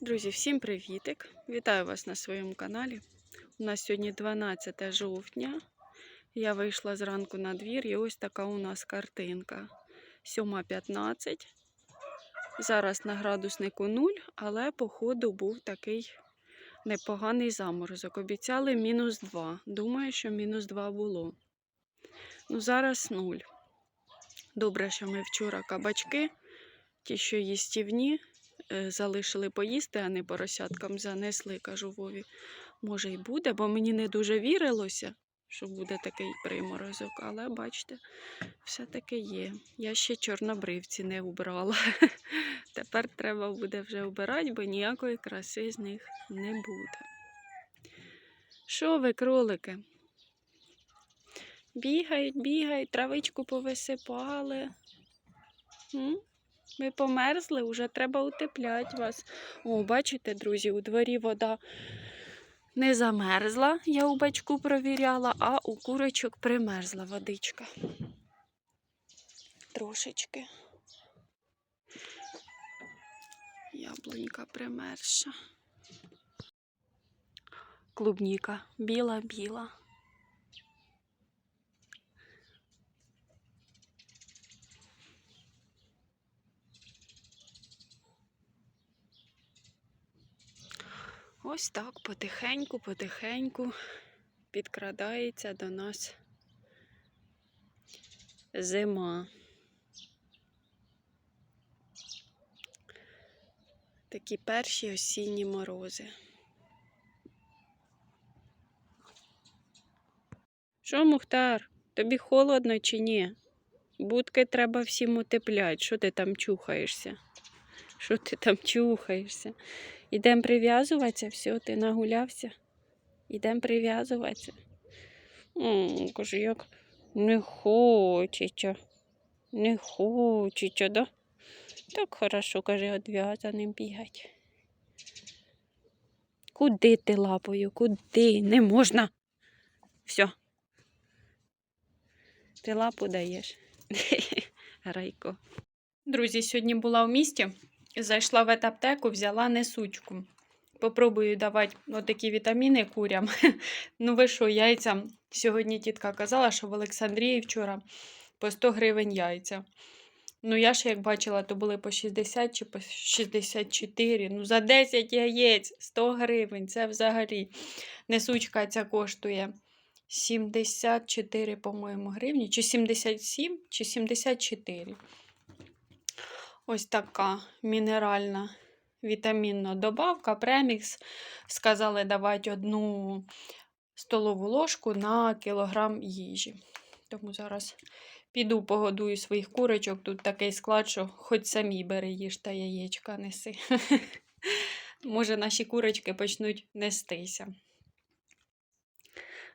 Друзі, всім привітик! Вітаю вас на своєму каналі. У нас сьогодні 12 жовтня. Я вийшла зранку на двір і ось така у нас картинка. 7.15. Зараз на градуснику 0, але походу був такий непоганий заморозок. Обіцяли мінус 2. Думаю, що мінус 2 було. Ну, зараз 0. Добре, що ми вчора кабачки, ті, що їстівні, залишили поїсти, а не поросяткам занесли, кажу Вові. Може, й буде, бо мені не дуже вірилося, що буде такий приморозок, але бачите, все-таки є. Я ще чорнобривці не убрала. Тепер треба буде вже обирати, бо ніякої краси з них не буде. Що ви, кролики? Бігають, бігають, травичку повисипали. М? Ви померзли, вже треба утепляти вас. О, бачите, друзі, у дворі вода не замерзла, я у бачку провіряла, а у курочок примерзла водичка. Трошечки. Яблунька примерша. Клубніка біла-біла. Ось так потихеньку, потихеньку підкрадається до нас зима. Такі перші осінні морози. Що, Мухтар, тобі холодно чи ні? Будки треба всім утепляти. Що ти там чухаєшся? Що ти там чухаєшся? Ідемо прив'язуватися, все, ти нагулявся. Ідемо прив'язуватися. М, Каже, як не хочеться. Не хочеться, да? Так хорошо, каже, одв'язаним бігать. Куди ти лапою? Куди? Не можна. Все. Ти лапу даєш. Райко. Друзі, сьогодні була в місті. Зайшла в етаптеку, взяла несучку. Попробую давати отакі вітаміни курям. ну ви що, яйця? Сьогодні тітка казала, що в Олександрії вчора по 100 гривень яйця. Ну, я ж як бачила, то були по 60 чи по 64. Ну, за 10 яєць 100 гривень. Це взагалі. Несучка ця коштує 74, по-моєму, гривні. Чи 77, чи 74. Ось така мінеральна вітамінна добавка, премікс. Сказали давати одну столову ложку на кілограм їжі. Тому зараз піду погодую своїх курочок. Тут такий склад, що хоч самі бери їж та яєчка неси. Може, наші курочки почнуть нестися.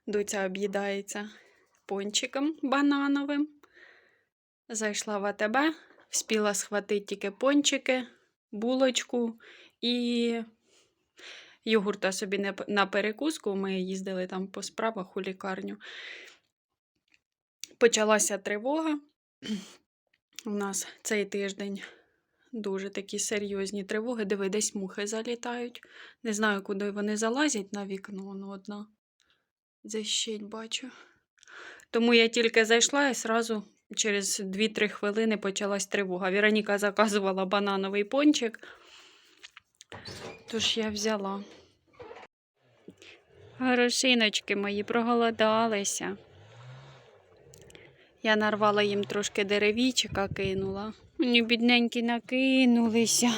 Дуця об'їдається пончиком банановим. Зайшла в АТБ, вспіла схватити тільки пончики, булочку і йогурта собі не на перекуску. Ми їздили там по справах у лікарню. Почалася тривога. У нас цей тиждень дуже такі серйозні тривоги. Диви, десь мухи залітають. Не знаю, куди вони залазять на вікно, ну одна защить бачу. Тому я тільки зайшла і сразу через 2-3 хвилини почалась тривога. Віроніка заказувала банановий пончик. Тож я взяла. Горошиночки мої проголодалися. Я нарвала їм трошки деревічика, кинула. Мені бідненькі накинулися.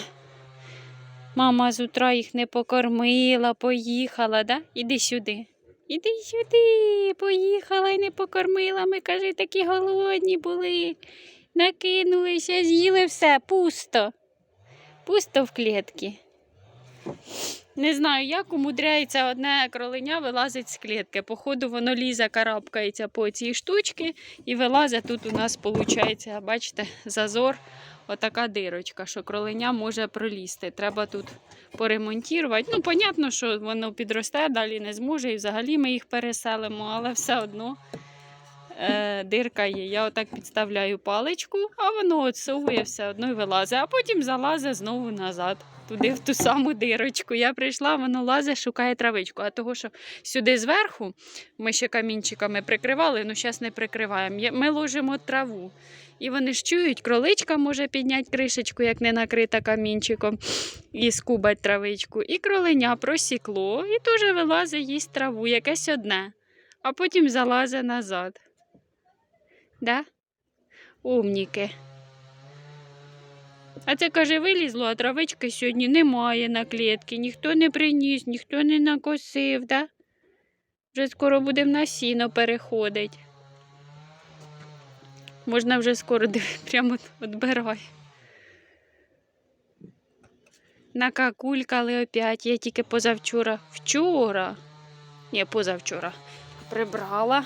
Мама з утра їх не покормила, поїхала, да? Іди сюди. Іди сюди, поїхала і не покормила. Ми, каже, такі голодні були. Накинулися, з'їли все, пусто. Пусто в клітки. Не знаю, як умудряється одне кроленя вилазить з клітки. Походу, воно лізе, карабкається по цій штучці і вилазить тут у нас, виходить, бачите, зазор, отака дирочка, що кроленя може пролізти. Треба тут поремонтувати. Ну, понятно, що воно підросте, далі не зможе, і взагалі ми їх переселимо, але все одно е, дирка є. Я отак підставляю паличку, а воно отсовує все одно і вилазить, а потім залазить знову назад. Туди в ту саму дирочку. Я прийшла, воно лазить, шукає травичку. А того, що сюди зверху ми ще камінчиками прикривали, ну зараз не прикриваємо. Ми ложимо траву. І вони ж чують, кроличка може підняти кришечку, як не накрита камінчиком, і скубать травичку. І кроленя просікло, і теж вилазить їсть траву, якесь одне, а потім залазить назад. Да? Умніки. А це каже, вилізло, а травички сьогодні немає на клітці, ніхто не приніс, ніхто не накосив, да? Вже скоро будемо на сіно переходити. Можна вже скоро прямо відбирай. Накакулькали опять. Я тільки позавчора. Вчора. Ні, позавчора. Прибрала.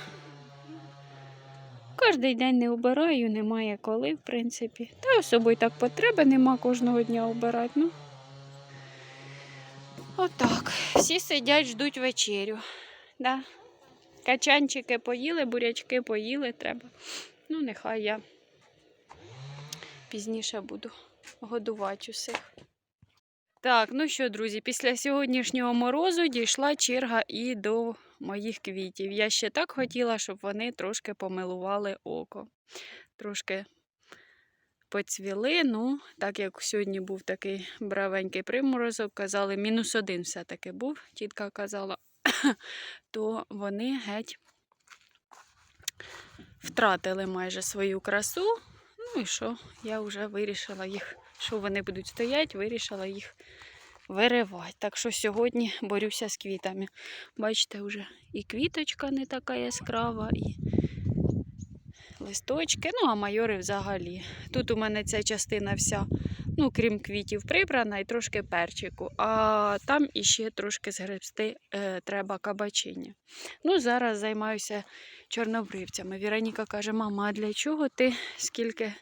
Кожний день не обираю, немає коли, в принципі. Та особою так потреби нема кожного дня обирати. Ну. Отак. Всі сидять, ждуть вечерю. Да. Качанчики поїли, бурячки поїли треба. Ну, нехай я пізніше буду годувати усіх. Так, ну що, друзі, після сьогоднішнього морозу дійшла черга і до моїх квітів. Я ще так хотіла, щоб вони трошки помилували око. Трошки поцвіли. Ну, так як сьогодні був такий бравенький приморозок, казали, мінус один все-таки був, тітка казала, то вони геть втратили майже свою красу. Ну і що? Я вже вирішила їх, що вони будуть стояти, вирішила їх виривати. Так що сьогодні борюся з квітами. Бачите, вже і квіточка не така яскрава, і листочки, ну а майори взагалі. Тут у мене ця частина вся, ну, крім квітів, прибрана і трошки перчику, а там іще трошки згребсти е, треба кабачині. Ну, зараз займаюся чорнобривцями. Віроніка каже, мама, а для чого ти скільки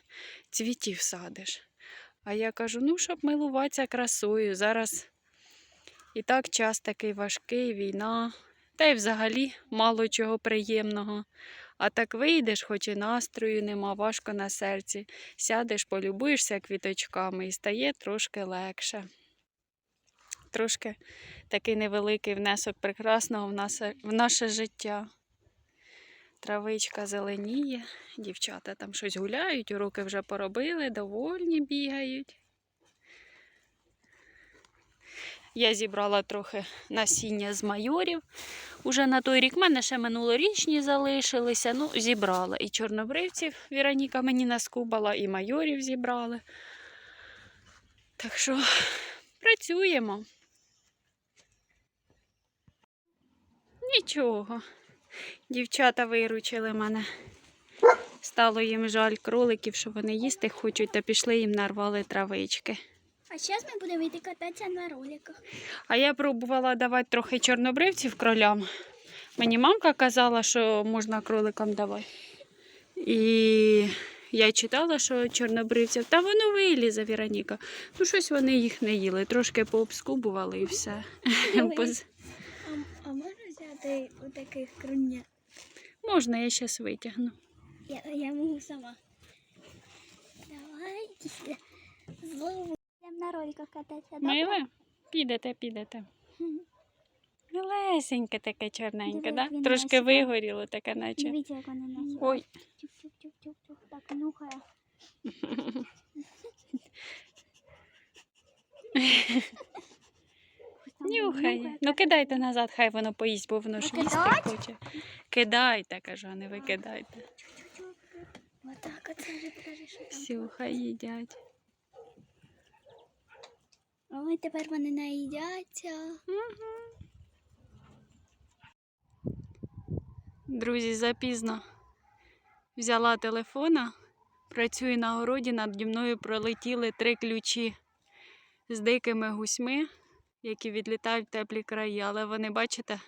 цвітів садиш? А я кажу, ну, щоб милуватися красою. Зараз і так час такий важкий, війна, та й взагалі мало чого приємного. А так вийдеш, хоч і настрою нема, важко на серці. Сядеш, полюбуєшся квіточками і стає трошки легше. Трошки такий невеликий внесок прекрасного в наше, в наше життя. Травичка зеленіє, дівчата там щось гуляють, уроки вже поробили, довольні бігають. Я зібрала трохи насіння з майорів. Уже на той рік в мене ще минулорічні залишилися. Ну, зібрала. І чорнобривців Віроніка мені наскубала, і майорів зібрали. Так що працюємо. Нічого. Дівчата виручили мене. Стало їм жаль кроликів, що вони їсти хочуть, та пішли їм нарвали травички. А зараз ми будемо йти кататися на роликах. А я пробувала давати трохи чорнобривців кролям. Мені мамка казала, що можна кроликам давати. І я читала, що чорнобривців, та воно вилізе, Віроніка. Ну, щось вони їх не їли, трошки пообскубували і все. Ой. Поз- А, а можна таких? Можна, я зараз витягну. Я, я можу сама. Давайте. Злову. На роликах кататися. добре? Миле? Підете, підете. Мгм. Милесеньке таке чорненьке, да? Трошки вигоріло таке, наче. Дивіться, як вони нас. Ой, Чук-чук-чук-чук. Так, нюхає. Там. Ну кидайте назад, хай воно поїсть, бо воно ж їсти хоче. Кидайте, кажу, а не викидайте. Отак, оце вже. Всю, хай їдять. Ой, тепер вони наїдяться. Друзі, запізно взяла телефона, працюю на городі, наді мною пролетіли три ключі з дикими гусьми, які відлітають в теплі краї. Але вони, бачите,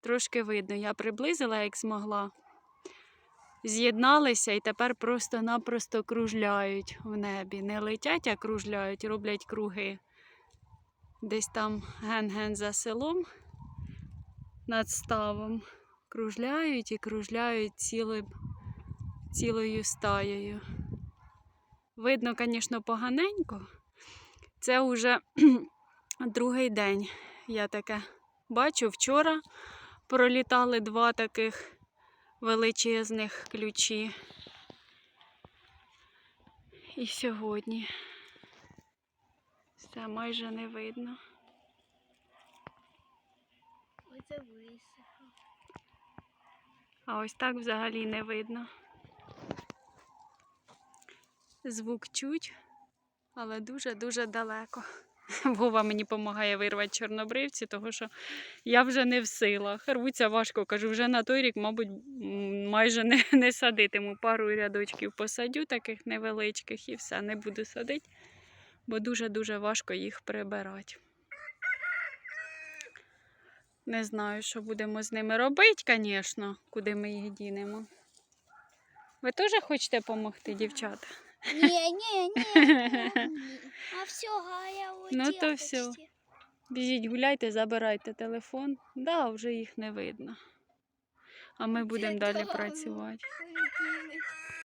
трошки видно. Я приблизила, як змогла. З'єдналися і тепер просто-напросто кружляють в небі. Не летять, а кружляють, роблять круги. Десь там ген-ген за селом над ставом кружляють і кружляють цілим, цілою стаєю. Видно, звісно, поганенько. Це вже другий день. Я таке бачу. Вчора пролітали два таких величезних ключі. І сьогодні. Все майже не видно. Оце висохло. А ось так взагалі не видно. Звук чуть, але дуже-дуже далеко. Вова мені допомагає вирвати чорнобривці, тому що я вже не в силах. Рвуться важко, кажу, вже на той рік, мабуть, майже не, не садитиму. Пару рядочків посадю, таких невеличких, і все, не буду садити, бо дуже-дуже важко їх прибирати. Не знаю, що будемо з ними робити, звісно, куди ми їх дінемо. Ви теж хочете допомогти, дівчата? Ні, ні, ні. А все, Галя, Ну, то все. Біжіть, гуляйте, забирайте телефон. Да, вже їх не видно. А ми будемо далі працювати.